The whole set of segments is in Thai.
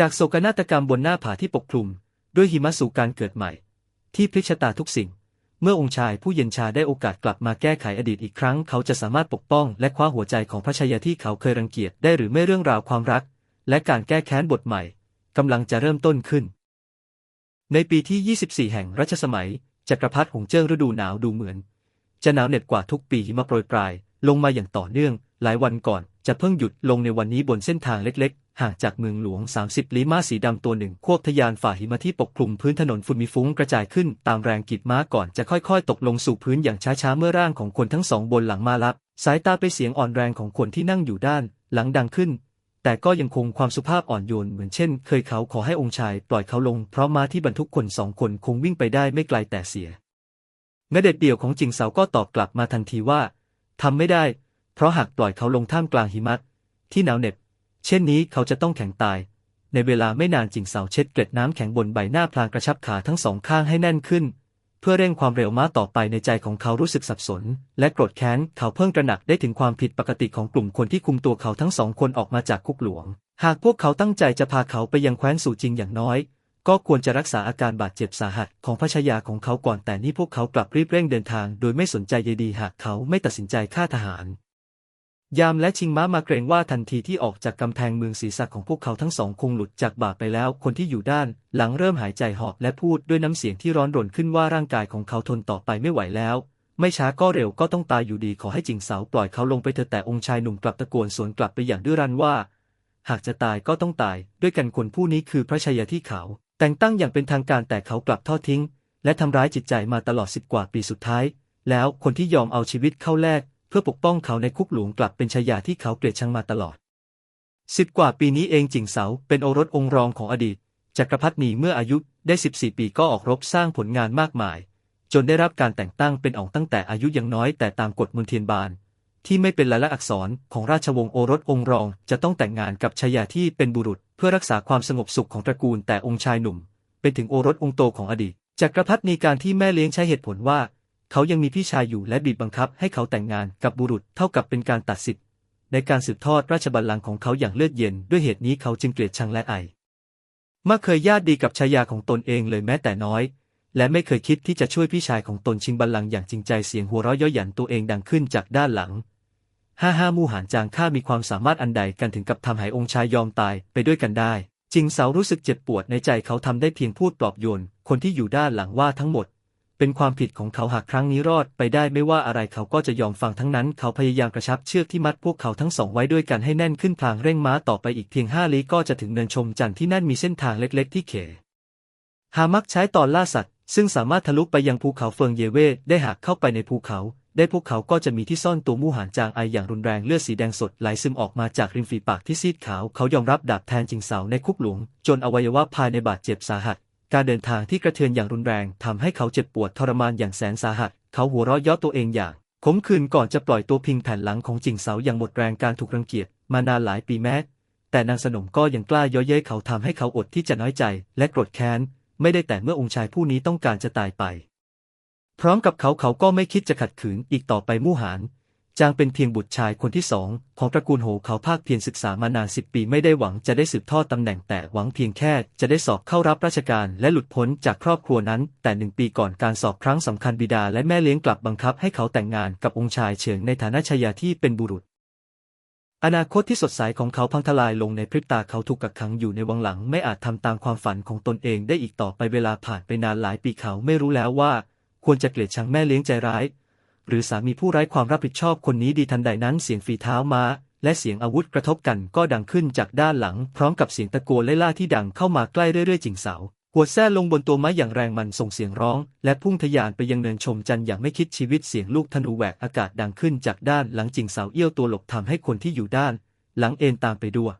จากโศกนาฏกรรมบนหน้าผาที่ปกคลุม ด้วยหิมะสู่การเกิดใหม่ ที่พลิกชะตาทุกสิ่ง เมื่อองค์ชายผู้เย็นชาได้โอกาสกลับมาแก้ไขอดีตอีกครั้ง เขาจะสามารถปกป้องและคว้าหัวใจของพระชายาที่เขาเคยรังเกียจได้หรือไม่เรื่องราวความรัก และการแก้แค้นบทใหม่กำลังจะเริ่มต้นขึ้น ในปีที่ 24 แห่งรัชสมัยจักรพรรดิหงเจิ้งฤดูหนาวดูเหมือน จะหนาวเหน็บกว่าทุกปีหิมะโปรยปลายลงมาอย่างต่อเนื่อง หลายวันก่อนจะเพิ่งหยุดลงในวันนี้บนเส้นทางเล็ก ห่างจากเมืองหลวง 30 ลี้ม้าสีดำตัวหนึ่งควบทะยานฝ่าหิมะที่ปกคลุมพื้นถนนฝุ่นมีฟุ้งกระจายขึ้นตามแรงกีดม้าก่อนจะค่อยๆ ตกลงสู่พื้นอย่างช้าๆ เมื่อร่างของคนทั้งสองบนหลังมาลับ สายตาไปเสียงอ่อนแรงของคนที่นั่งอยู่ด้าน หลังดังขึ้น แต่ก็ยังคงความสุภาพอ่อนโยนเหมือนเช่น เคยเขาขอให้องค์ชายปล่อยเขาลงเพราะม้าที่บรรทุกคนสองคนคงวิ่งไปได้ไม่ไกลแต่เสียเงเด็ดเดี่ยวของจิงเสาก็ตอบกลับมาทันทีว่าทำไม่ได้ เพราะหากปล่อยเขาลงท่ามกลางหิมะที่หนาวเหน็บ เช่นนี้เขาจะต้องแข็งตาย ในเวลาไม่นานจิงเสาเช็ดเกล็ดน้ำแข็งบนใบหน้าพลางกระชับขาทั้งสองข้างให้แน่นขึ้น เพื่อเร่งความเร็วม้าต่อไปในใจของเขารู้สึกสับสน และโกรธแค้นเขาเพิ่งตระหนักได้ถึงความผิดปกติของกลุ่มคนที่คุมตัวเขาทั้งสองคนออกมาจากคุกหลวง หากพวกเขาตั้งใจจะพาเขาไปยังแคว้นสู่จริงอย่างน้อย ก็ควรจะรักษาอาการบาดเจ็บสาหัสของพระชายาของเขาก่อนแต่นี่พวกเขากลับรีบเร่งเดินทาง โดยไม่สนใจใยดีหากเขาไม่ตัดสินใจฆ่าทหาร ยามและชิงม้ามาเกรงว่าทันทีที่ออกจากกำแพงเมืองศีรษะของพวกเขาทั้งสองคงหลุดจากบาปไปแล้ว คนที่อยู่ด้าน หลังเริ่มหายใจหอบและพูดด้วยน้ำเสียงที่ร้อนรนขึ้นว่าร่างกายของเขาทนต่อไปไม่ไหวแล้ว ไม่ช้าก็เร็วก็ต้องตายอยู่ดีขอให้จิงเสาปล่อยเขาลงไปเถอะแต่องค์ชายหนุ่มกลับตะโกนสวนกลับไปอย่างดื้อรั้นว่า หากจะตายก็ต้องตาย ด้วยกันคนผู้นี้คือพระชายาที่เขา แต่งตั้งอย่างเป็นทางการแต่เขากลับทอดทิ้ง และทำร้ายจิตใจมาตลอดสิบกว่าปีสุดท้าย แล้วคนที่ยอมเอาชีวิตเข้าแลก พื่อปกป้องเขาในคุกหลวงกลับเป็นชายาที่เขาเกลียดชังมาตลอดสิบกว่าปีนี้เองจิงเสาเป็นโอรสองค์รองของอดีตจักรพรรดิหนีเมื่ออายุได้ 14 ปีก็ออกรบสร้างผลงานมากมาย จนได้รับการแต่งตั้งเป็นอองตั้งแต่อายุยังน้อยแต่ตามกฎมนเทียนบาน ที่ไม่เป็นลายลักษณ์อักษรของราชวงศ์โอรสองค์รอง จะต้องแต่งงานกับชายาที่เป็นบุรุษ เพื่อรักษาความสงบสุขของตระกูลแต่องค์ชายหนุ่ม เป็นถึงโอรสองค์โตของอดีตจักรพรรดิมีการที่แม่เลี้ยงใช้เหตุผลว่า เขายังมีพี่ชายอยู่และบีบบังคับให้เขาแต่งงานกับบุรุษเท่ากับเป็นการตัดสิทธิ์ในการสืบทอดราชบัลลังก์ของเขาอย่างเลือดเย็น ด้วยเหตุนี้เขาจึงเกลียดชังและไอไม่เคยญาติดีกับชายาของตนเองเลยแม้แต่น้อย และไม่เคยคิดที่จะช่วยพี่ชายของตนชิงบัลลังก์อย่างจริงใจเสียงหัวเราะย้ยหยันตัวเองดังขึ้นจากด้านหลังห้าห้ามู่หานจางข้ามีความสามารถอันใดกันถึงกับทำให้องค์ชายยอมตายไปด้วยกันได้ จิงเสารู้สึกเจ็บปวดในใจเขาทำได้เพียงพูดปลอบโยนคนที่อยู่ด้านหลังว่าทั้งหมด เป็นความผิดของเขาหากครั้งนี้รอดไปได้ไม่ว่าอะไรเขาก็จะยอมฟังทั้งนั้น เขาพยายามกระชับเชือกที่มัดพวกเขาทั้งสองไว้ด้วยกันให้แน่นขึ้นพลางเร่งม้าต่อไปอีกเพียงห้าลี้ก็จะถึงเนินชมจันทร์ที่นั่นมีเส้นทางเล็กๆ ที่เขหามักใช้ตอนล่าสัตว์ ซึ่งสามารถทะลุไปยังภูเขาเฟิงเยเวได้หากเข้าไปในภูเขา ได้พวกเขาก็จะมีที่ซ่อนตัวมู่หานจางไออย่างรุนแรงเลือดสีแดงสดไหลซึมออกมาจากริมฝีปากที่ซีดขาว เขายอมรับดาบแทนจิงเสาในคุกหลวง จนอวัยวะภายในบาดเจ็บสาหัส การเดินทางที่กระเทือนอย่างรุนแรงทำให้เขาเจ็บปวดทรมานอย่างแสนสาหัส เขาหัวเราะเยาะตัวเองอย่างขมขื่นก่อนจะปล่อยตัวพิงแผ่นหลังของจิงเสาอย่างหมดแรงการถูกรังเกียจมานานหลายปีแม้ แต่นางสนมก็ยังกล้าย้ยเย้ยเขาทำให้เขาอดที่จะน้อยใจ และโกรธแค้น ไม่ได้แต่เมื่อองค์ชายผู้นี้ต้องการจะตายไป พร้อมกับเขาเขาก็ไม่คิดจะขัดขืนอีกต่อไปมู่หาน จางเป็นเพียงบุตรชายคนที่สองของตระกูลโหเขาภาคเพียรศึกษามานานสิบปีไม่ได้หวังจะได้สืบทอดตำแหน่งแต่หวังเพียงแค่จะได้สอบเข้ารับราชการและหลุดพ้นจากครอบครัวนั้น แต่หนึ่งปีก่อนการสอบครั้งสำคัญบิดาและแม่เลี้ยงกลับบังคับให้เขาแต่งงานกับองค์ชายเฉิงในฐานะชายาที่เป็นบุรุษ อนาคตที่สดใสของเขาพังทลายลงในพริบตาเขาถูกกักขังอยู่ในวังหลัง ไม่อาจทำตามความฝันของตนเองได้อีกต่อไปเวลาผ่านไปนานหลายปีเขาไม่รู้แล้วว่า ควรจะเกลียดชังแม่เลี้ยงใจร้าย หรือสามีผู้ไร้ความรับผิดชอบคนนี้ดีทันใดนั้นเสียงฝีเท้าม้าและเสียงอาวุธกระทบกันก็ดังขึ้นจากด้านหลัง พร้อมกับเสียงตะโกนไล่ล่าที่ดังเข้ามาใกล้เรื่อยๆ จิงเสาหัวแท้ลงบนตัวไม้อย่างแรงมันส่งเสียงร้อง และพุ่งทะยานไปยังเนินชมจันทร์อย่างไม่คิดชีวิตเสียงลูกธนูแหวกอากาศดังขึ้นจากด้านหลังจิงเสาเอี้ยวตัวหลบทำให้คนที่อยู่ด้าน หลังเอ็นตามไปด้วย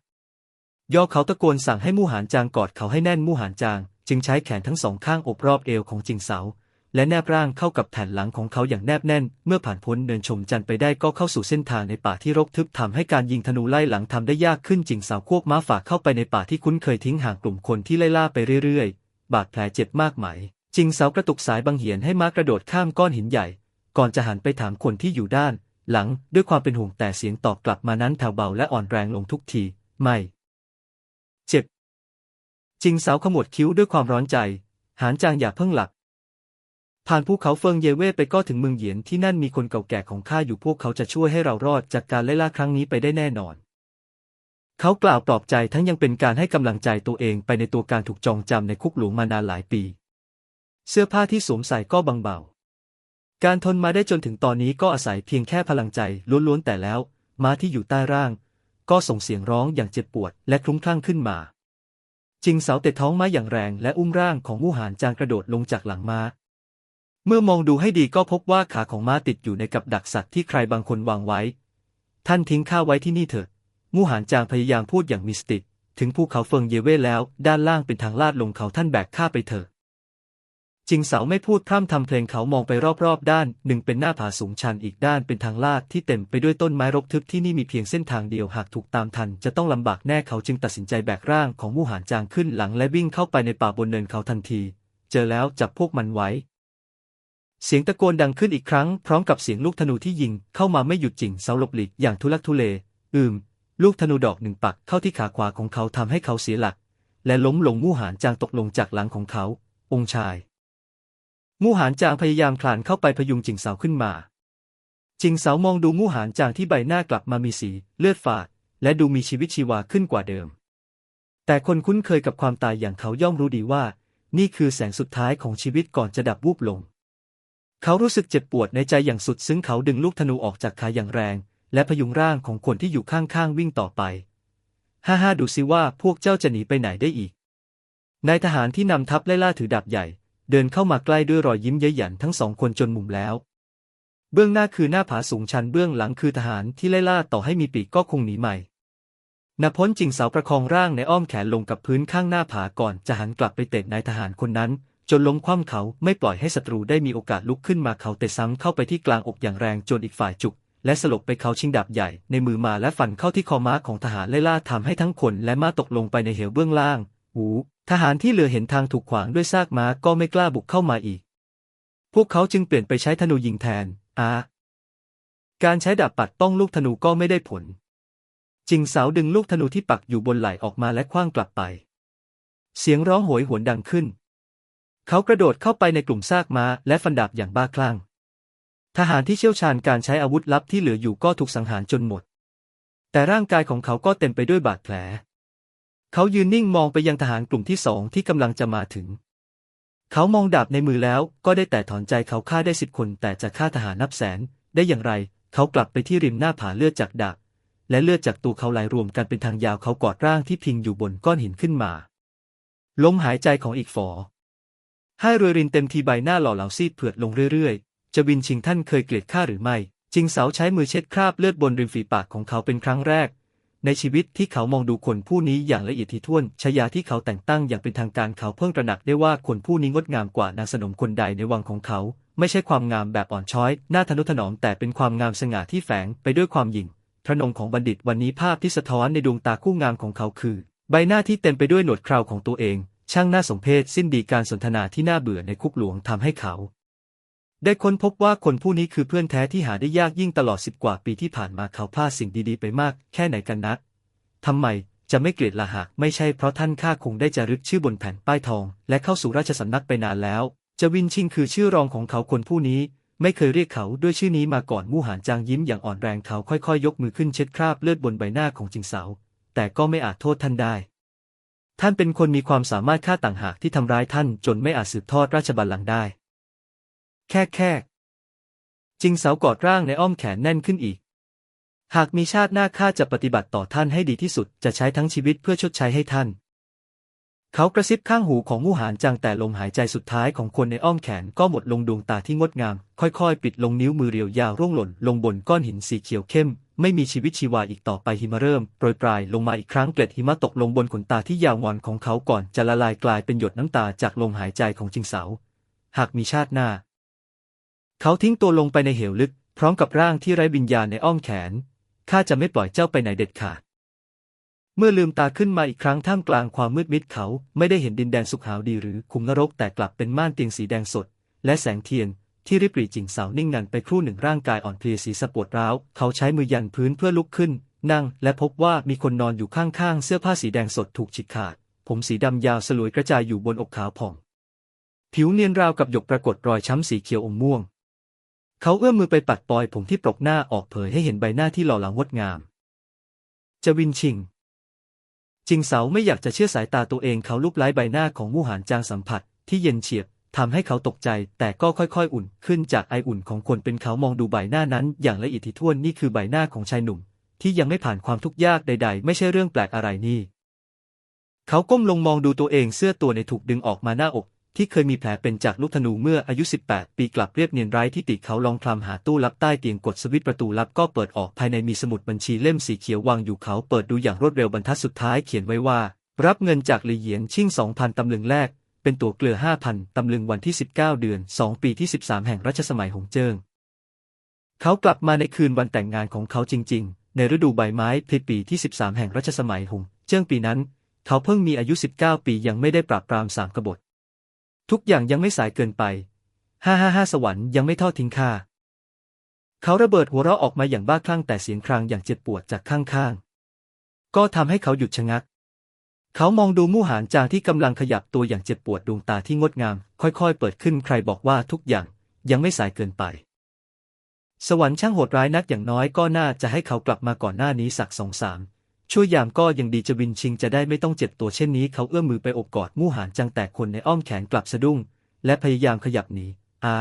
ย่อเขาตะโกนสั่งให้มู่หานจางกอดเขาให้แน่นมู่หานจาง จึงใช้แขนทั้งสองข้างอบรอบเอวของจิงเสา และแนบร่างเข้ากับแผ่นหลังของเขาอย่างแนบแน่น เมื่อผ่านพ้นเนินชมจันทร์ไปได้ก็เข้าสู่เส้นทางในป่าที่รกทึบทำให้การยิงธนูไล่หลังทำได้ยากขึ้นจิงสาวควบม้าฝากเข้าไปในป่าที่คุ้นเคยทิ้งห่างกลุ่มคนที่ไล่ล่าไปเรื่อยๆ บาดแผลเจ็บมากไหมจิงสาวกระตุกสายบังเหียนให้ม้ากระโดดข้ามก้อนหินใหญ่ ก่อนจะหันไปถามคนที่อยู่ด้าน หลังด้วยความเป็นห่วงแต่เสียงตอบกลับมานั้นแผ่วเบาและอ่อนแรงลงทุกที ไม่ เจ็บจิงสาวขมวดคิ้วด้วยความร้อนใจ หานจางอย่าเพิ่งหลับ ผ่านภูเขาเฟิงเยเว่ไปก็ถึงเมืองเหยียนที่นั่นมีคนเก่าแก่ของข้าอยู่พวกเขาจะช่วยให้เรารอดจากการไล่ล่าครั้งนี้ไปได้แน่นอน เขากล่าวปลอบใจทั้งยังเป็นการให้กำลังใจตัวเองไปในตัวการถูกจองจำในคุกหลวงมานานหลายปี เสื้อผ้าที่สวมใส่ก็บางเบา การทนมาได้จนถึงตอนนี้ก็อาศัยเพียงแค่พลังใจล้วนๆแต่แล้ว ม้าที่อยู่ใต้ร่าง ก็ส่งเสียงร้องอย่างเจ็บปวดและคลุ้มคลั่งขึ้นมาจิงเสาเตะท้องม้าอย่างแรงและอุ้มร่างของมู่หานจางกระโดดลงจากหลังม้า เมื่อมองดูให้ดีก็พบว่าขาของม้าติดอยู่ในกับดักสัตว์ที่ใครบางคนวางไว้ ท่านทิ้งข้าไว้ที่นี่เถิดมู่หานจางพยายามพูดอย่างมีสติ ถึงภูเขาเฟิงเยเว่แล้ว ด้านล่างเป็นทางลาดลงเขาท่านแบกข้าไปเถอะ จิงเสาไม่พูดพร่ำทำเพลงเขามองไปรอบๆ ด้าน หนึ่งเป็นหน้าผาสูงชันอีกด้านเป็นทางลาดที่เต็มไปด้วยต้นไม้รกทึบที่นี่มีเพียงเส้นทางเดียวหากถูกตามทัน จะต้องลำบากแน่เขาจึงตัดสินใจแบกร่างของมู่หานจางขึ้นหลังและวิ่งเข้าไปในป่าบนเนินเขาทันที เจอแล้วจับพวกมันไว้ เสียงตะโกนดังขึ้นอีกครั้งพร้อมกับเสียงลูกธนูที่ยิงเข้ามาไม่หยุดจิงเสาหลบหลีกอย่างทุลักทุเล อืม ลูกธนูดอกหนึ่งปักเข้าที่ขาขวาของเขาทำให้เขาเสียหลัก และล้มลงมู่หานจางตกลงจากหลังของเขา องค์ชาย มู่หานจางพยายามคลานเข้าไปพยุงจิงเสาขึ้นมา จิงเสามองดูมู่หานจางที่ใบหน้ากลับมามีสีเลือดฝาด และดูมีชีวิตชีวาขึ้นกว่าเดิม แต่คนคุ้นเคยกับความตายอย่างเขาย่อมรู้ดีว่า นี่คือแสงสุดท้ายของชีวิตก่อนจะดับวูบลง เขารู้สึกเจ็บปวดในใจอย่างสุดซึ้งเขาดึงลูกธนูออกจากขาอย่างแรง และพยุงร่างของคนที่อยู่ข้างๆวิ่งต่อไป ฮ่าฮ่าดูสิว่าพวกเจ้าจะหนีไปไหนได้อีก นายทหารที่นำทัพไล่ล่าถือดาบใหญ่ เดินเข้ามาใกล้ด้วยรอยยิ้มเย้ยหยันทั้งสองคนจนมุมแล้ว เบื้องหน้าคือหน้าผาสูงชันเบื้องหลังคือทหารที่ไล่ล่าต่อให้มีปีกก็คงหนีไม่นพ้นจิงสาวประคองร่างในอ้อมแขนลงกับพื้นข้างหน้าผาก่อนจะหันกลับไปเตะนายทหารคนนั้น จนล้มคว่ำเขาไม่ปล่อยให้ศัตรูได้มีโอกาสลุกขึ้นมาเขาเตะซ้ำเข้าไปที่กลางอกอย่างแรงจนอีกฝ่ายจุก และสลบไปเขาชิงดาบใหญ่ในมือมาและฟันเข้าที่คอม้าของทหารไล่ล่าทำให้ทั้งคนและม้าตกลงไปในเหวเบื้องล่าง หู ทหารที่เหลือเห็นทางถูกขวางด้วยซากม้าก็ไม่กล้าบุกเข้ามาอีก พวกเขาจึงเปลี่ยนไปใช้ธนูยิงแทน อาการใช้ดาบปัดป้องลูกธนูก็ไม่ได้ผล จิงเสาดึงลูกธนูที่ปักอยู่บนไหล่ออกมาและคว้างกลับไป เสียงร้องโหยหวนดังขึ้น เขากระโดดเข้าไปในกลุ่มซากม้าและฟันดาบอย่างบ้าคลั่ง ทหารที่เชี่ยวชาญการใช้อาวุธลับที่เหลืออยู่ก็ถูกสังหารจนหมด แต่ร่างกายของเขาก็เต็มไปด้วยบาดแผล เขายืนนิ่งมองไปยังทหารกลุ่มที่สองที่กำลังจะมาถึง เขามองดาบในมือแล้วก็ได้แต่ถอนใจเขาฆ่าได้สิบคน แต่จะฆ่าทหารนับแสน ได้อย่างไร เขากลับไปที่ริมหน้าผาเลือดจากดาบและเลือดจากตัวเขาไหลรวมกันเป็นทางยาวเขากอดร่างที่พิงอยู่บนก้อนหินขึ้นมาลมหายใจของอีกฝอ ให้รวยรินเต็มทีใบหน้าหล่อเหลาซีดเผือดลงเรื่อยๆ จะวินชิงท่านเคยเกลียดข้าหรือไม่ จิงเสาใช้มือเช็ดคราบเลือดบนริมฝีปากของเขาเป็นครั้งแรก ในชีวิตที่เขามองดูคนผู้นี้อย่างละเอียดถี่ถ้วนชายาที่เขาแต่งตั้งอย่างเป็นทางการเขาเพิ่งตระหนักได้ว่าคนผู้นี้งดงามกว่านางสนมคนใดในวังของเขา ไม่ใช่ความงามแบบอ่อนช้อยหน้าทนุถนอมแต่เป็นความงามสง่าที่แฝงไปด้วยความหยิ่งพระนงของบัณฑิตวันนี้ภาพที่สะท้อนในดวงตาคู่งามของเขาคือ ใบหน้าที่เต็มไปด้วยหนวดเคราของตัวเอง ช่างน่าสมเพชสิ้นดีการสนทนาที่น่าเบื่อในคุกหลวงทำให้เขา ได้ค้นพบว่าคนผู้นี้คือเพื่อนแท้ที่หาได้ยากยิ่งตลอดสิบกว่าปีที่ผ่านมาเขาพลาดสิ่งดีๆไปมาก แค่ไหนกันนักทำไมจะไม่เกลียดละหากไม่ใช่เพราะท่านข้าคงได้จารึกชื่อบนแผ่นป้ายทอง และเข้าสู่ราชสำนักไปนานแล้ว จะวินชิงคือชื่อรองของเขาคนผู้นี้ ไม่เคยเรียกเขาด้วยชื่อนี้มาก่อนมู่หานจางยิ้มอย่างอ่อนแรงเขาค่อยๆยกมือขึ้นเช็ดคราบเลือดบนใบหน้าของจิงเสาแต่ก็ไม่อาจโทษท่านได้ ท่านเป็นคนมีความสามารถฆ่าต่างหากที่ทำร้ายท่านจนไม่อาจสืบทอดราชบัลลังก์ได้ แค่แค่จิงเสากอดร่างในอ้อมแขนแน่นขึ้นอีก หากมีชาติหน้าข้าจะปฏิบัติต่อท่านให้ดีที่สุดจะใช้ทั้งชีวิตเพื่อชดใช้ให้ท่าน เขากระซิบข้างหูของมู่หานจางแต่ลมหายใจสุดท้ายของคนในอ้อมแขนก็หมดลงดวงตาที่งดงาม ค่อยๆ ปิดลงนิ้วมือเรียวยาวร่วงหล่น ลงบนก้อนหินสีเขียวเข้ม ไม่มีชีวิตชีวาอีกต่อไปหิมะเริ่มโปรยปลายลงมาอีกครั้งเกล็ดหิมะตกลงบนขนตาที่ยาวงอนของเขาก่อนจะละลายกลายเป็นหยดน้ำตาจากลมหายใจของจิงเสา หากมีชาติหน้า เขาทิ้งตัวลงไปในเหวลึก พร้อมกับร่างที่ไร้วิญญาณในอ้อมแขนข้าจะไม่ปล่อยเจ้าไปไหนเด็ดขาด เมื่อลืมตาขึ้นมาอีกครั้งท่ามกลางความมืดมิดเขาไม่ได้เห็นดินแดนสุขหาวดีหรือคุมนรกแต่กลับเป็นม่านเตียงสีแดงสด และแสงเทียน ที่ริบหรี่จิงเสานิ่งงันไปครู่หนึ่งร่างกายอ่อนเพลียสีสะปวดร้าว เขาใช้มือยันพื้นเพื่อลุกขึ้น นั่ง และพบว่ามีคนนอนอยู่ข้างๆ เสื้อผ้าสีแดงสดถูกฉีกขาด ผมสีดำยาวสลวยกระจายอยู่บนอกขาวผ่อง ผิวเนียนราวกับหยกปรากฏรอยช้ำสีเขียวอมม่วง เขาเอื้อมมือไปปัดปลอยผมที่ปลกหน้าออกเผยให้เห็นใบหน้าที่หล่อหลางดงามจวินชิง จิงเสาไม่อยากจะเชื่อสายตาตัวเองเขาลูบไล้ใบหน้าของมู่หานจางสัมผัสที่เย็นเฉียบทำให้เขาตกใจ แต่ก็ค่อยๆ อุ่นขึ้นจากไออุ่นของคนเป็นเขามองดูใบหน้านั้น อย่างละเอียดถี่ถ้วนนี่คือใบหน้าของชายหนุ่ม ที่ยังไม่ผ่านความทุกข์ยากใด ๆ ไม่ใช่เรื่องแปลกอะไรนี่ เขาก้มลงมองดูตัวเองเสื้อตัวในถูกดึงออกมาหน้าอก ที่เคยมีแผลเป็นจากลูกธนูเมื่ออายุ 18 ปีกลับเรียบเนียนไร้ที่ติเขาลองคลำหาตู้ลับใต้เตียงกดสวิตช์ประตูลับก็เปิดออกภายในมีสมุดบัญชีเล่มสีเขียววางอยู่เขาเปิดดูอย่างรวดเร็วบรรทัดสุดท้ายเขียนไว้ว่า รับเงินจากหลี่เหยียนชิ่ง 2,000 ตำลึงแรก เป็นตั๋วเกลือ 5,000 ตำลึงวันที่ 19 เดือน 2 ปีที่ 13 แห่งรัชสมัยหงเจิ้งเขากลับมาในคืนวันแต่งงานของเขาจริง ๆ ในฤดูใบไม้ผลิปีที่ 13 แห่งรัชสมัยหงเจิ้งปีนั้น เขาเพิ่งมีอายุ 19 ปียังไม่ได้ปราบปรามสามกบฏ ทุกอย่างยังไม่สายเกินไป ฮ่าฮ่าฮ่าสวรรค์ยังไม่ทอดทิ้งข้า เขาระเบิดหัวเราะออกมาอย่างบ้าคลั่งแต่เสียงครางอย่างเจ็บปวดจากข้างๆ ก็ทำให้เขาหยุดชะงัก เขามองดูมู่หานจางที่กำลังขยับตัวอย่างเจ็บปวดดวงตาที่งดงาม ค่อยๆ เปิดขึ้นใครบอกว่าทุกอย่างยังไม่สายเกินไป สวรรค์ช่างโหดร้ายนักอย่างน้อยก็น่าจะให้เขากลับมาก่อนหน้านี้สักสองสาม ช่วยยามก็ยังดีจะวินชิงจะได้ไม่ต้องเจ็บตัวเช่นนี้เขาเอื้อมมือไปอบกอดมู่หานจังแต่คนในอ้อมแขนกลับสะดุ้ง และพยายามขยับหนีอา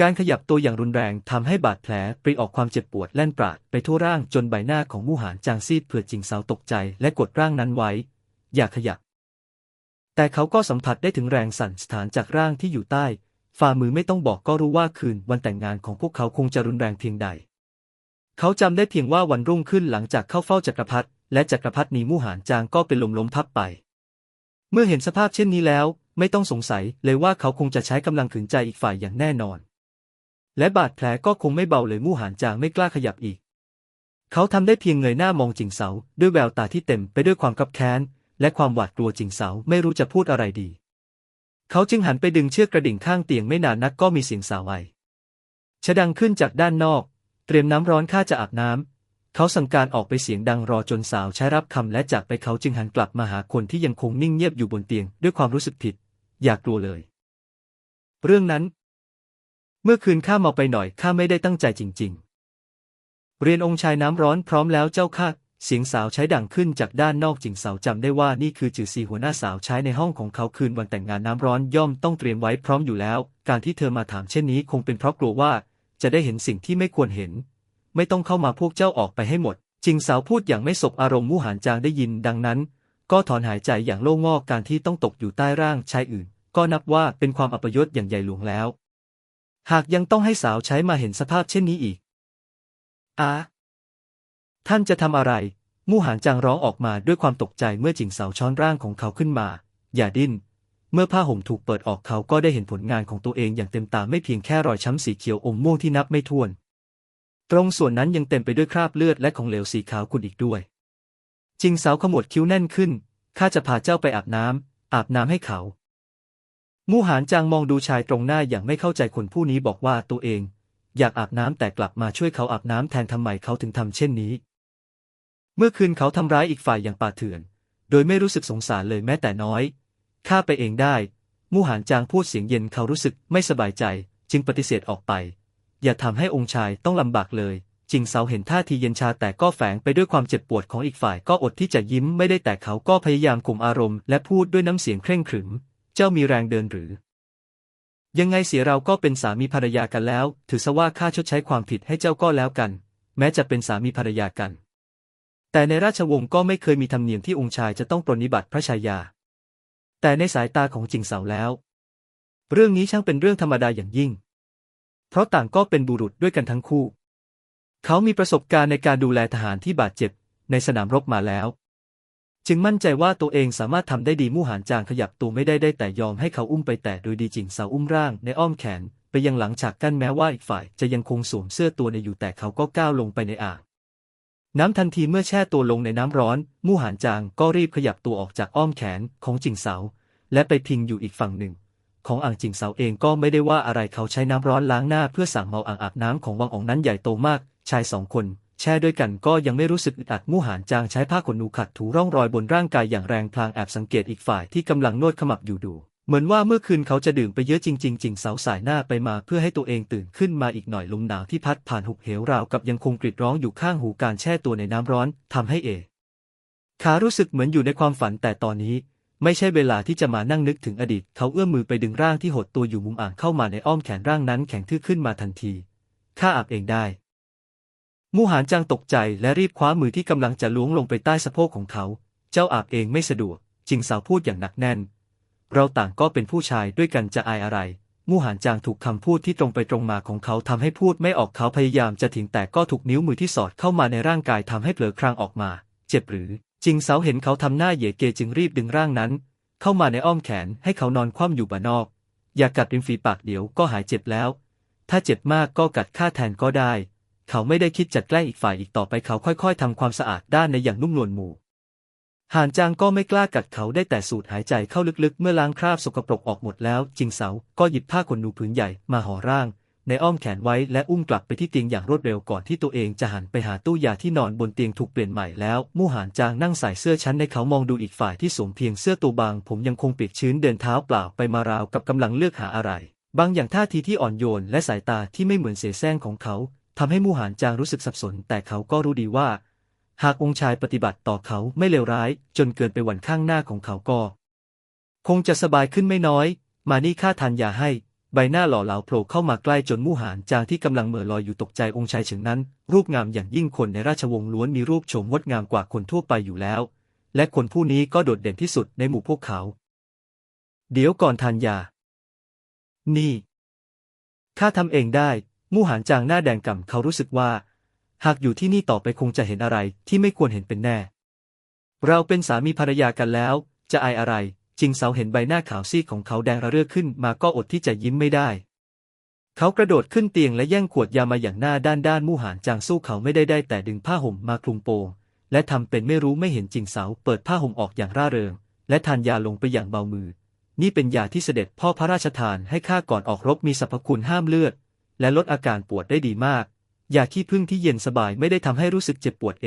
การขยับตัวอย่างรุนแรงทำให้บาดแผลปริออกความเจ็บปวดแล่นปราดไปทั่วร่างจนใบหน้าของมู่หานจางซีดเผื่อจิงเสาตกใจและกดร่างนั้นไว้ อย่าขยับ แต่เขาก็สัมผัสได้ถึงแรงสั่นสถานจากร่างที่อยู่ใต้ ฝ่ามือไม่ต้องบอกก็รู้ว่าคืนวันแต่งงานของพวกเขาคงจะรุนแรงเพียงใด เขาจำได้เพียงว่าวันรุ่งขึ้นหลังจากเข้าเฝ้าจักรพรรดิและจักรพรรดินีมู่หานจางก็เป็นลมล้มพับไป เมื่อเห็นสภาพเช่นนี้แล้ว ไม่ต้องสงสัยเลยว่าเขาคงจะใช้กำลังขืนใจอีกฝ่ายอย่างแน่นอน และบาดแผลก็คงไม่เบาเลยมู่หานจางไม่กล้าขยับอีก เขาทำได้เพียงเงยหน้ามองจิงเสาด้วยแววตาที่เต็มไปด้วยความคับแค้น และความหวาดกลัวจิงเสาไม่รู้จะพูดอะไรดี เขาจึงหันไปดึงเชือกกระดิ่งข้างเตียงไม่นานนักก็มีเสียงสาวไอชะดังขึ้นจากด้านนอก เตรียมน้ำร้อนข้าจะอาบน้ำ เขาสั่งการออกไปเสียงดังรอจนสาวใช้รับคำและจากไปเขาจึงหันกลับมาหาคนที่ยังคงนิ่งเงียบอยู่บนเตียงด้วยความรู้สึกผิด อยากกลัวเลย เรื่องนั้น เมื่อคืนข้าเมาไปหน่อยข้าไม่ได้ตั้งใจจริง ๆ เรียนองค์ชายน้ำร้อนพร้อมแล้วเจ้าค่ะเสียงสาวใช้ดังขึ้นจากด้านนอกจิงสาวจำได้ว่านี่คือจือซีหัวหน้าสาวใช้ในห้องของเขาคืนวันแต่งงานน้ำร้อนย่อมต้องเตรียมไว้พร้อมอยู่แล้ว การที่เธอมาถามเช่นนี้คงเป็นเพราะกลัวว่า จะได้เห็นสิ่งที่ไม่ควรเห็น ไม่ต้องเข้ามาพวกเจ้าออกไปให้หมด จิงสาวพูดอย่างไม่สบอารมณ์มู่หานจางได้ยินดังนั้น ก็ถอนหายใจอย่างโล่งอกการที่ต้องตกอยู่ใต้ร่างชายอื่น ก็นับว่าเป็นความอัปยศอย่างใหญ่หลวงแล้ว หากยังต้องให้สาวใช้มาเห็นสภาพเช่นนี้อีกอาท่านจะทำอะไร มู่หานจางร้องออกมาด้วยความตกใจเมื่อจิงสาวช้อนร่างของเขาขึ้นมา อย่าดิ้น เมื่อผ้าห่มถูกเปิดออกเขาก็ได้เห็นผลงานของตัวเองอย่างเต็มตาไม่เพียงแค่รอยช้ำสีเขียวอมม่วงที่นับไม่ถ้วน ตรงส่วนนั้นยังเต็มไปด้วยคราบเลือดและของเหลวสีขาวขุ่นอีกด้วยจิงสาวขมวดคิ้วแน่นขึ้น ข้าจะพาเจ้าไปอาบน้ำอาบน้ำให้เขา มู่หานจางมองดูชายตรงหน้าอย่างไม่เข้าใจคนผู้นี้บอกว่าตัวเอง อยากอาบน้ำแต่กลับมาช่วยเขาอาบน้ำแทนทำไมเขาถึงทำเช่นนี้ เมื่อคืนเขาทำร้ายอีกฝ่ายอย่างป่าเถื่อน โดยไม่รู้สึกสงสารเลยแม้แต่น้อย ข้าไปเองได้ มู่หานจางพูดเสียงเย็นเขารู้สึกไม่สบายใจ จึงปฏิเสธออกไป อย่าทำให้องค์ชายต้องลำบากเลยจิงเสาเห็นท่าทีเย็นชาแต่ก็แฝงไปด้วยความเจ็บปวดของอีกฝ่ายก็อดที่จะยิ้มไม่ได้แต่เขาก็พยายามข่มอารมณ์และพูดด้วยน้ำเสียงเคร่งขรึม เจ้ามีแรงเดินหรือ ยังไงเสียเราก็เป็นสามีภรรยากันแล้ว ถือซะว่าข้าชดใช้ความผิดให้เจ้าก็แล้วกัน แม้จะเป็นสามีภรรยากัน แต่ในราชวงศ์ก็ไม่เคยมีธรรมเนียมที่องค์ชายจะต้องปรนนิบัติพระชายา แต่ในสายตาของจิงเสาแล้ว เรื่องนี้ช่างเป็นเรื่องธรรมดาอย่างยิ่ง เพราะต่างก็เป็นบุรุษด้วยกันทั้งคู่ เขามีประสบการณ์ในการดูแลทหารที่บาดเจ็บในสนามรบมาแล้ว จึงมั่นใจว่าตัวเองสามารถทำได้ดีมู่หานจางขยับตัวไม่ได้ได้แต่ยอมให้เขาอุ้มไปแต่โดยดีจิงเสาอุ้มร่างในอ้อมแขนไปยังหลังฉากกั้นแม้ว่าอีกฝ่ายจะยังคงสวมเสื้อตัวในอยู่แต่เขาก็ก้าวลงไปในอ่าง น้ำทันทีเมื่อแช่ตัวลงในน้ำร้อน มู่หานจางก็รีบขยับตัวออกจากอ้อมแขนของจิงเสา และไปพิงอยู่อีกฝั่งหนึ่ง ของอ่างจิงเสาเองก็ไม่ได้ว่าอะไรเขาใช้น้ำร้อนล้างหน้าเพื่อสั่งเมาอ่างอาบน้ำของวังอองนั้นใหญ่โตมาก ชายสองคน แช่ด้วยกันก็ยังไม่รู้สึกอึดอัดมู่หานจางใช้ผ้าขนหนูขัดถูร่องรอยบนร่างกายอย่างแรงพลางแอบสังเกตอีกฝ่ายที่กำลังนวดขมับอยู่ดู เหมือนว่าเมื่อคืนเขาจะดื่มไปเยอะจริงๆจิงสาวสายหน้าไปมาเพื่อให้ตัวเองตื่นขึ้นมาอีกหน่อยลมหนาวที่พัดผ่านหุบเหวราวกับยังคงกรีดร้องอยู่ข้างหูการแช่ตัวในน้ำร้อนทำให้เอขารู้สึกเหมือนอยู่ในความฝันแต่ตอนนี้ ไม่ใช่เวลาที่จะมานั่งนึกถึงอดีต เขาเอื้อมมือไปดึงร่างที่หดตัวอยู่มุมอ่างเข้ามาในอ้อมแขนร่างนั้นแข็งทื่อขึ้นมาทันทีข้าอาบเองได้ มูหานจางตกใจและรีบคว้ามือที่กำลังจะล้วงลงไปใต้สะโพกของเขา เจ้าอาบเองไม่สะดวกจิงสาวพูดอย่างหนักแน่น เราต่างก็เป็นผู้ชายด้วยกันจะอายอะไร มู่หานจางถูกคำพูดที่ตรงไปตรงมาของเขาทำให้พูดไม่ออกเขาพยายามจะถึงแต่ก็ถูกนิ้วมือที่สอดเข้ามาในร่างกายทำให้เผลอครางออกมา เจ็บหรือ จิงเสาเห็นเขาทำหน้าเหย่เกจึงรีบดึงร่างนั้น เข้ามาในอ้อมแขนให้เขานอนคว่ำอยู่บ่านอก อย่ากัดริมฝีปากเดี๋ยวก็หายเจ็บแล้ว ถ้าเจ็บมากก็กัดฆ่าแทนก็ได้ เขาไม่ได้คิดจะแกล้งอีกฝ่ายอีกต่อไปเขาค่อย ๆทำความสะอาดด้านในอย่างนุ่มนวลหมู่ หานจางก็ไม่กล้ากัดเขาได้แต่สูดหายใจเข้าลึกๆ เมื่อล้างคราบสกปรกออกหมดแล้วจิงเสาก็หยิบผ้าขนหนูผืนใหญ่มาห่อร่าง ในอ้อมแขนไว้และอุ้มกลับไปที่เตียงอย่างรวดเร็วก่อนที่ตัวเองจะหันไปหาตู้ยาที่นอนบนเตียงถูกเปลี่ยนใหม่แล้ว มู่หานจางนั่งใส่เสื้อชั้นในเขามองดูอีกฝ่ายที่สวมเพียงเสื้อตัวบาง ผมยังคงเปียกชื้นเดินเท้าเปล่าไปมาราวกับกำลังเลือกหาอะไร บางอย่างท่าทีที่อ่อนโยนและสายตาที่ไม่เหมือนเสแสร้งของเขาทำให้มู่หานจางรู้สึกสับสน แต่เขาก็รู้ดีว่า หากองค์ชายปฏิบัติต่อเขาไม่เลวร้าย จนเกินไปวันข้างหน้าของเขาก็ คงจะสบายขึ้นไม่น้อย มานี่ข้าทานยาให้ ใบหน้าหล่อเหลาโผล่เข้ามาใกล้จนมู่หานจางที่กำลังเหม่อลอยอยู่ตกใจองค์ชายเฉิงนั้น รูปงามอย่างยิ่งคนในราชวงศ์ล้วนมีรูปโฉมงดงามกว่าคนทั่วไปอยู่แล้ว และคนผู้นี้ก็โดดเด่นที่สุดในหมู่พวกเขา เดี๋ยวก่อนทานยา นี่ข้าทำเองได้มู่หานจางหน้าแดงก่ำเขารู้สึกว่า หากอยู่ที่นี่ต่อไปคงจะเห็นอะไรที่ไม่ควรเห็นเป็นแน่ เราเป็นสามีภรรยากันแล้ว จะอายอะไรจิงเสาเห็นใบหน้าขาวซีดของเขาแดงระเรื่อขึ้นมาก็อดที่จะยิ้มไม่ได้ เขากระโดดขึ้นเตียงและแย่งขวดยามาอย่างหน้าด้านด้านมู่หานจางสู้เขาไม่ได้ได้แต่ดึงผ้าห่มมาคลุมโปงและทำเป็นไม่รู้ไม่เห็นจิงเสาเปิดผ้าห่มออกอย่างร่าเริง และทานยาลงไปอย่างเบามือ นี่เป็นยาที่เสด็จพ่อพระราชทานให้ข้าก่อนออกรบมีสรรพคุณห้ามเลือด และลดอาการปวดได้ดีมาก ยาขี้ผึ้งที่เย็นสบายไม่ได้ทำให้รู้สึกเจ็บปวดเอ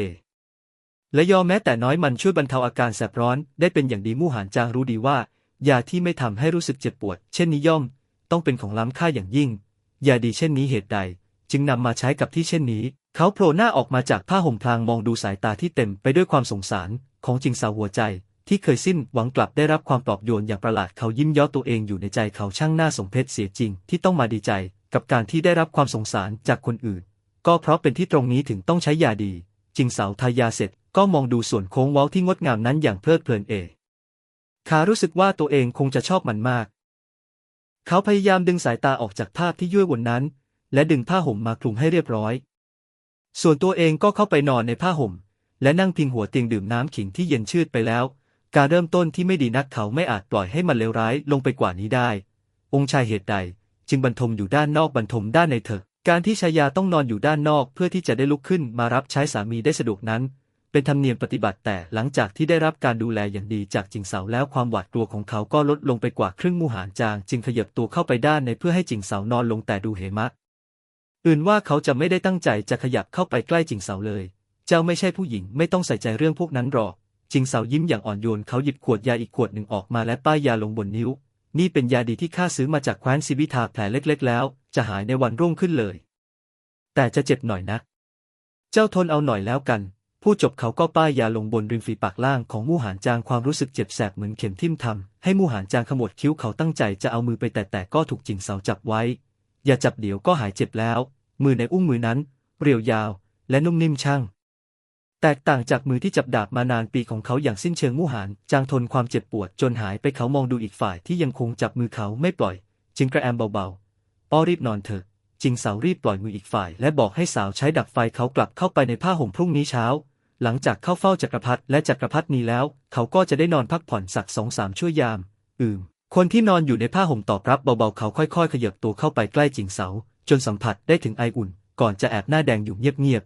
และยอมแม้แต่น้อยมันช่วยบรรเทาอาการแสบร้อน ได้เป็นอย่างดีมู่หานจางรู้ดีว่า ยาที่ไม่ทำให้รู้สึกเจ็บปวด เช่นนี้ย่อม ต้องเป็นของล้ำค่าอย่างยิ่ง ยาดีเช่นนี้เหตุใด จึงนำมาใช้กับที่เช่นนี้ เขาโผล่หน้าออกมาจากผ้าห่มพลางมองดูสายตาที่เต็มไปด้วยความสงสารของจิงสาวหัวใจที่เคยสิ้นหวังกลับได้รับความปลอบโยนอย่างประหลาดเขายิ้มย่อตัวเองอยู่ในใจเขาช่างหน่าสมเพชเสียจริง ที่ต้องมาดีใจ กับการที่ได้รับความสงสารจากคนอื่น ก็เพราะเป็นที่ตรงนี้ถึงต้องใช้ยาดี จิงสาวทายาเสร็จก็มองดูส่วนโค้งเว้าที่งดงามนั้นอย่างเพลิดเพลินเอขารู้สึกว่าตัวเองคงจะชอบมันมาก เขาพยายามดึงสายตาออกจากภาพที่ยั่ววนนั้น และดึงผ้าห่มมาคลุมให้เรียบร้อย ส่วนตัวเองก็เข้าไปนอนในผ้าห่ม และนั่งพิงหัวเตียงดื่มน้ำขิงที่เย็นชืดไปแล้ว การเริ่มต้นที่ไม่ดีนักเขาไม่อาจปล่อยให้มันเลวร้ายลงไปกว่านี้ได้ องค์ชายเหตุใด จึงบรรทมอยู่ด้านนอกบรรทมด้านในเถอะ การที่ชายาต้องนอนอยู่ด้านนอกเพื่อที่จะได้ลุกขึ้นมารับใช้สามีได้สะดวกนั้น เป็นธรรมเนียมปฏิบัติแต่หลังจากที่ได้รับการดูแลอย่างดีจากจิงเสาแล้วความหวาดกลัวของเขาก็ลดลงไปกว่าครึ่งมูหานจาง จึงขยับตัวเข้าไปด้านในเพื่อให้จิงเสานอนลงแต่ดูเหมะอื่นว่าเขาจะไม่ได้ตั้งใจจะขยับเข้าไปใกล้จิงเสาเลย เจ้าไม่ใช่ผู้หญิงไม่ต้องใส่ใจเรื่องพวกนั้นหรอกจิงเสายิ้มอย่างอ่อนโยนเขาหยิบขวดยาอีกขวดหนึ่งออกมาและป้ายยาลงบนนิ้ว นี่เป็นยาดีที่ข้าซื้อมาจากแคว้นซิวิทาแผลเล็กๆ แล้ว จะหายในวันรุ่งขึ้นเลย แต่จะเจ็บหน่อยนะ เจ้าทนเอาหน่อยแล้วกัน ผู้จบเขาก็ป้ายยาลงบนริมฝีปากล่างของมู่หานจางความรู้สึกเจ็บแสบเหมือนเข็มทิ่มทำให้มู่หานจางขมวดคิ้วเขาตั้งใจจะเอามือไปแตะๆก็ถูกจิงเสาจับไว้ อย่าจับเดี๋ยวก็หายเจ็บแล้ว มือในอุ้งมือนั้น เรียวยาว และนุ่มนิ่มช่าง แตกต่างจากมือที่จับดาบมานานปีของเขาอย่างสิ้นเชิงมู่หานจางทนความเจ็บปวดจนหายไปเขามองดูอีกฝ่ายที่ยังคงจับมือเขาไม่ปล่อย จึงกระแอมเบาๆอ้อรีบนอนเถอะจิงสาวรีบปล่อยมืออีกฝ่าย และบอกให้สาวใช้ดับไฟเขากลับเข้าไปในผ้าห่มพรุ่งนี้เช้า หลังจากเข้าเฝ้าจักรพรรดิและจักรพรรดินี้แล้ว เขาก็จะได้นอนพักผ่อนสักสองสามชั่วยาม อืม คนที่นอนอยู่ในผ้าห่มตอบรับเบาๆเขาค่อยๆ ขยับตัวเข้าไปใกล้จิงเสาจนสัมผัสได้ถึงไออุ่น ก่อนจะแอบหน้าแดงอยู่เงียบ